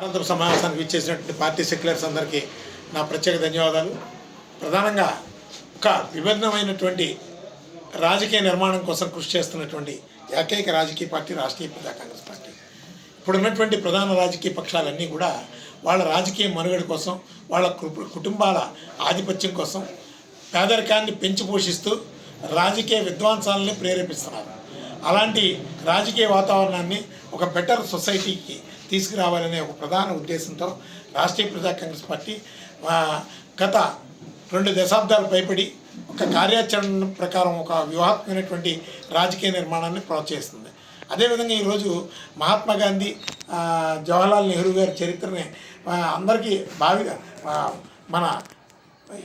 అనంతరం సమావేశానికి ఇచ్చేసినటువంటి పార్టీ సెక్యులర్స్ అందరికీ నా ప్రత్యేక ధన్యవాదాలు. ప్రధానంగా ఒక విభిన్నమైనటువంటి రాజకీయ నిర్మాణం కోసం కృషి చేస్తున్నటువంటి ఏకైక రాజకీయ పార్టీ రాష్ట్రీయ ప్రజా కాంగ్రెస్ పార్టీ. ఇప్పుడు ఉన్నటువంటి ప్రధాన రాజకీయ పక్షాలన్నీ కూడా వాళ్ళ రాజకీయ మనుగడ కోసం వాళ్ళ కు- కుటుంబాల ఆధిపత్యం కోసం పేదరికాన్ని పెంచి పోషిస్తూ రాజకీయ విద్వాంసాలని ప్రేరేపిస్తున్నారు. అలాంటి రాజకీయ వాతావరణాన్ని ఒక బెటర్ సొసైటీకి తీసుకురావాలనే ఒక ప్రధాన ఉద్దేశంతో రాష్ట్రీయ ప్రజా కాంగ్రెస్ పార్టీ గత రెండు దశాబ్దాలు భయపడి ఒక కార్యాచరణ ప్రకారం ఒక వ్యూహాత్మకమైనటువంటి రాజకీయ నిర్మాణాన్ని ప్రోత్సహిస్తుంది. అదేవిధంగా ఈరోజు మహాత్మా గాంధీ జవహర్లాల్ నెహ్రూ గారి చరిత్రని అందరికీ బావిగా మన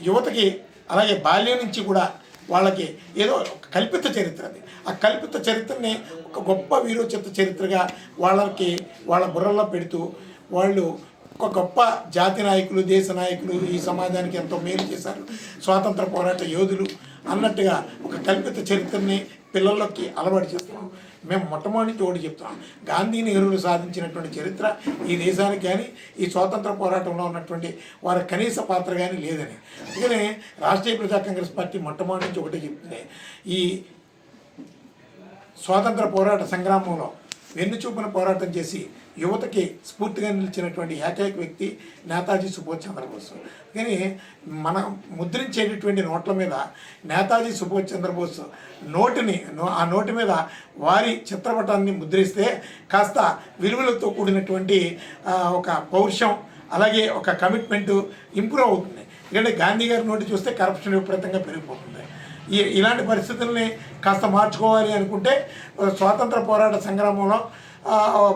యువతకి అలాగే బాల్యం నుంచి కూడా వాళ్ళకి ఏదో ఒక కల్పిత చరిత్ర అది. ఆ కల్పిత చరిత్రని ఒక గొప్ప వీరోచిత చరిత్రగా వాళ్ళకి వాళ్ళ బుర్రలో పెడుతూ వాళ్ళు ఒక గొప్ప జాతి నాయకులు దేశ నాయకులు ఈ సమాజానికి ఎంతో మేలు చేశారు. స్వాతంత్ర పోరాట యోధులు అన్నట్టుగా ఒక కల్పిత చరిత్రని పిల్లలకి అలవాటు చేస్తున్నాం. మేము మొట్టమొదటి ఒకటి చెప్తున్నాం. గాంధీ నెహ్రూలు సాధించినటువంటి చరిత్ర ఈ దేశానికి కానీ ఈ స్వాతంత్ర పోరాటంలో ఉన్నటువంటి వారి కనీస పాత్ర కానీ లేదని. అందుకనే రాష్ట్రీయ ప్రజా కాంగ్రెస్ పార్టీ మొట్టమొదటి నుంచి ఒకటే చెప్తుంది. ఈ స్వాతంత్ర పోరాట సంగ్రామంలో వెన్నుచూపున పోరాటం చేసి యువతకి స్ఫూర్తిగా నిలిచినటువంటి ఏకైక వ్యక్తి నేతాజీ సుభాష్ చంద్రబోస్. కానీ మనం ముద్రించేటటువంటి నోట్ల మీద నేతాజీ సుభాష్ చంద్రబోస్ నోటిని నో- ఆ నోటి మీద వారి చిత్రపటాన్ని ముద్రిస్తే కాస్త విలువలతో కూడినటువంటి ఒక పౌరుషం అలాగే ఒక కమిట్మెంటు ఇంప్రూవ్ అవుతుంది. ఎందుకంటే గాంధీ గారి నోటి చూస్తే కరప్షన్ విపరీతంగా పెరిగిపోతుంది. ఈ ఇలాంటి పరిస్థితుల్ని కాస్త మార్చుకోవాలి అనుకుంటే స్వాతంత్ర పోరాట సంగ్రామంలో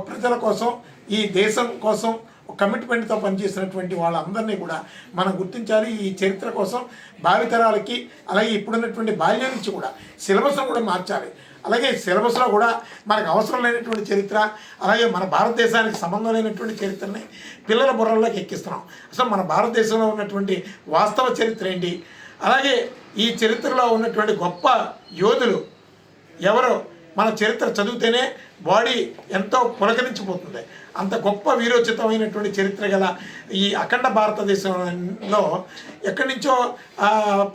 ప్రజల కోసం ఈ దేశం కోసం కమిట్మెంట్తో పనిచేసినటువంటి వాళ్ళందరినీ కూడా మనం గుర్తించాలి. ఈ చరిత్ర కోసం భావితరాలకి అలాగే ఇప్పుడున్నటువంటి బాల్యం నుంచి కూడా సిలబస్ను కూడా మార్చాలి. అలాగే సిలబస్లో కూడా మనకు అవసరం లేనటువంటి చరిత్ర అలాగే మన భారతదేశానికి సంబంధం లేనటువంటి చరిత్రని పిల్లల బుర్రల్లోకి ఎక్కిస్తున్నాం. అసలు మన భారతదేశంలో ఉన్నటువంటి వాస్తవ చరిత్ర ఏంటి? అలాగే ఈ చరిత్రలో ఉన్నటువంటి గొప్ప యోధులు ఎవరు మన చరిత్ర చదివితేనే బాడీ ఎంతో పులకరించిపోతుంది. అంత గొప్ప వీరోచితమైనటువంటి చరిత్ర గల ఈ అఖండ భారతదేశంలో ఎక్కడి నుంచో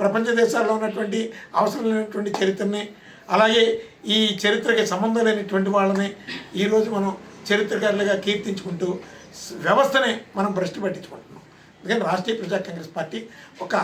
ప్రపంచ దేశాల్లో ఉన్నటువంటి అవసరం లేనటువంటి చరిత్రని అలాగే ఈ చరిత్రకి సంబంధం లేనటువంటి వాళ్ళని ఈరోజు మనం చరిత్రకారులుగా కీర్తించుకుంటూ వ్యవస్థనే మనం భ్రష్టు పట్టించుకుంటున్నాం. అందుకని రాష్ట్రీయ ప్రజా కాంగ్రెస్ పార్టీ ఒక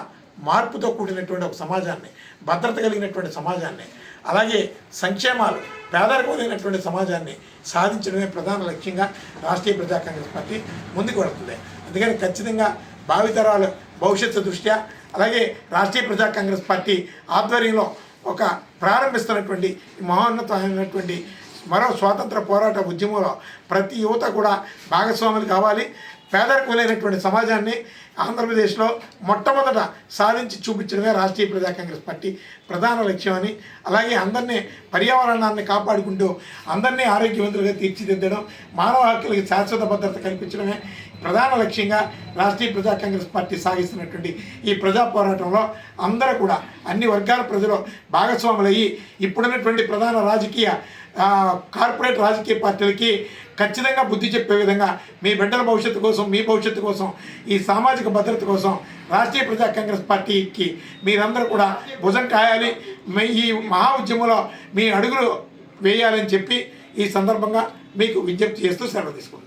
మార్పుతో కూడినటువంటి ఒక సమాజాన్ని భద్రత కలిగినటువంటి సమాజాన్ని అలాగే సంక్షేమాలు పేదరికమైనటువంటి సమాజాన్ని సాధించడమే ప్రధాన లక్ష్యంగా రాష్ట్రీయ ప్రజా కాంగ్రెస్ పార్టీ ముందుకు వెళుతుంది. అందుకని ఖచ్చితంగా భావితరాల భవిష్యత్తు దృష్ట్యా అలాగే రాష్ట్రీయ ప్రజా కాంగ్రెస్ పార్టీ ఆధ్వర్యంలో ఒక ప్రారంభిస్తున్నటువంటి మహోన్నతమైనటువంటి మరో స్వాతంత్ర పోరాట ఉద్యమంలో ప్రతి యువత కూడా భాగస్వాములు కావాలి. పేదరికం లేనటువంటి సమాజాన్ని ఆంధ్రప్రదేశ్లో మొట్టమొదట సాధించి చూపించడమే రాష్ట్రీయ ప్రజా కాంగ్రెస్ పార్టీ ప్రధాన లక్ష్యం అని అలాగే అందరినీ పర్యావరణాన్ని కాపాడుకుంటూ అందరినీ ఆరోగ్యవంతులుగా తీర్చిదిద్దడం మానవ హక్కులకి శాశ్వత భద్రత కల్పించడమే ప్రధాన లక్ష్యంగా రాష్ట్రీయ ప్రజా కాంగ్రెస్ పార్టీ సాగిస్తున్నటువంటి ఈ ప్రజా పోరాటంలో అందరూ కూడా అన్ని వర్గాల ప్రజలు భాగస్వాములయ్యి ఇప్పుడున్నటువంటి ప్రధాన రాజకీయ కార్పొరేట్ రాజకీయ పార్టీలకి ఖచ్చితంగా బుద్ధి చెప్పే విధంగా మీ బిడ్డల భవిష్యత్తు కోసం మీ భవిష్యత్తు కోసం ఈ సామాజిక భద్రత కోసం రాష్ట్రీయ ప్రజా కాంగ్రెస్ పార్టీకి మీరందరూ కూడా భుజం కాయాలి. మీ ఈ మహా ఉద్యమంలో మీ అడుగులు వేయాలని చెప్పి ఈ సందర్భంగా మీకు విజ్ఞప్తి చేస్తూ సెలవు తీసుకుంటాను